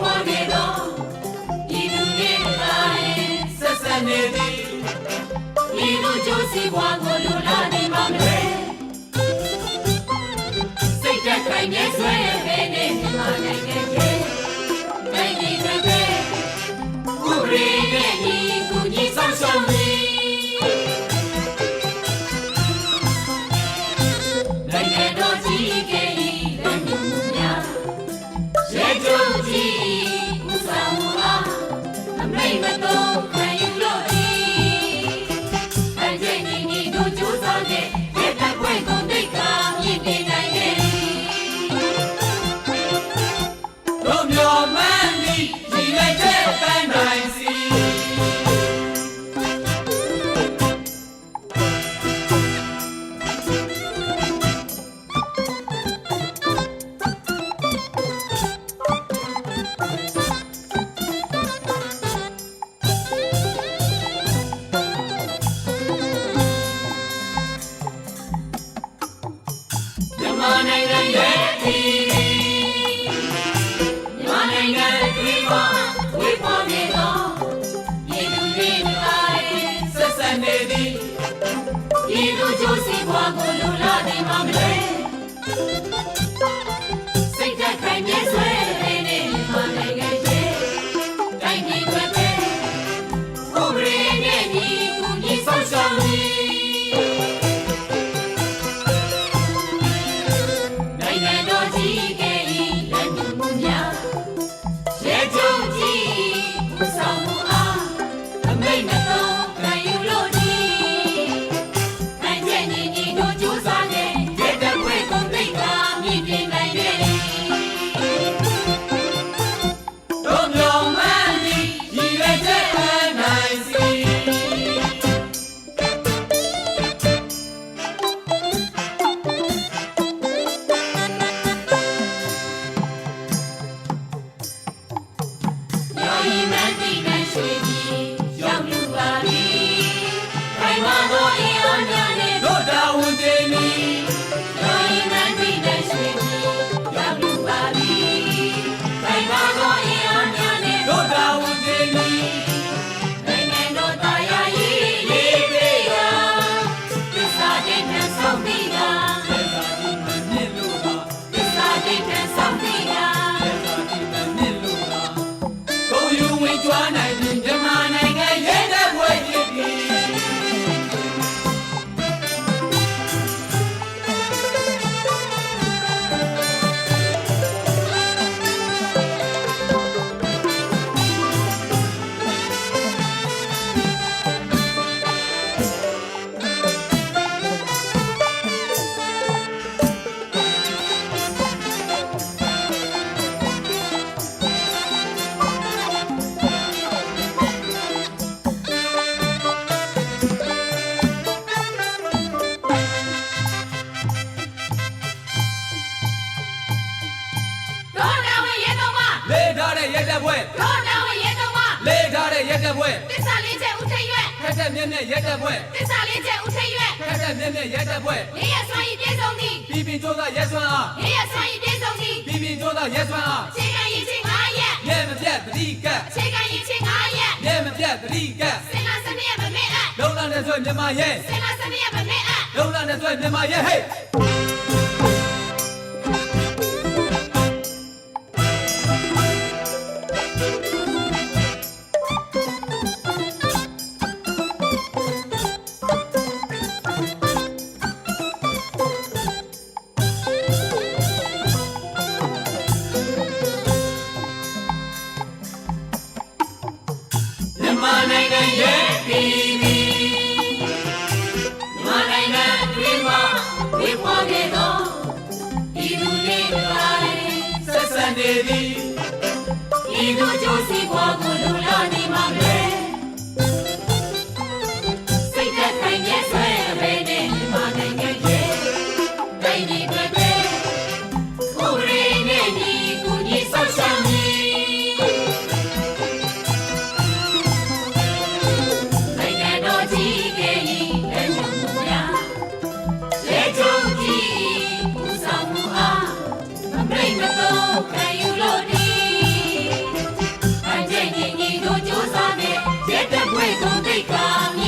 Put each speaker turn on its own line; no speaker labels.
ဝေါ်နေသော
ဤသူတွေ
သာ
ရင်
ဆက်ဆက်နေသည်
ဤသူကြိုးစီပွားကိုလူလာနေမှာ
မလဲ ပြ
ည်သူ
တဲ့
ရဲ
တ
ပ်
ဖွဲ့
ဒေါ်တော်ဝင်ရဲတော်မ
လေးထားတဲ့ရဲတပ်ဖွဲ့
သစ္စာလေးချက်ဦးထိပ်ရွက်
ထက်ထက်မြင့်မြင့်ရဲတပ်ဖွဲ့
သစ္စာလေးချက်ဦးထိပ်ရွက်
ထက်ထက်မြင့်မြင့်ရဲတပ်ဖွဲ့
လေးရဆွမ်းရည်ပြေဆုံးသည်
ပြည်ပြည်ကျိုးသားရဲစွမ်းအား
လေးရဆွမ်းရည်ပြေဆုံးသည်
ပြည်ပြည်ကျိုးသားရဲစွမ်းအား
ခြေကရည်ချင်းငါရက်
ရဲမပြတ်တတိကတ်
ခြေကရည်ချင်းငါရက်
ရဲမပြတ်တတိကတ်
စင်လာစနေမမေ့အပ်
လုံလနဲ့ဆွဲမြန်မာရဲ
စင်လာစနေမမေ့အပ်
လုံလနဲ့ဆွဲမြန်မာရဲဟဲ့
ဒီလူ
ကြိုး
စီဘွားကိုလူလာနေမှာမလဲစိတ်သက်ခိုင်မြဲဆွဲအပဲနဲ့မြန်မာနိုင်ငံရဲ့တိုင်းပြည်တွေပဲဥပဒေနဲ့ညီကူညီဆောင်ရှောက်နေနိုင်ငံတော်ကြီးကဲ့ဤလက်ညှိုးမှုများရဲကြုံကြီးဦးဆောင်မှုအားအမိတ်မတော် 我们的革命。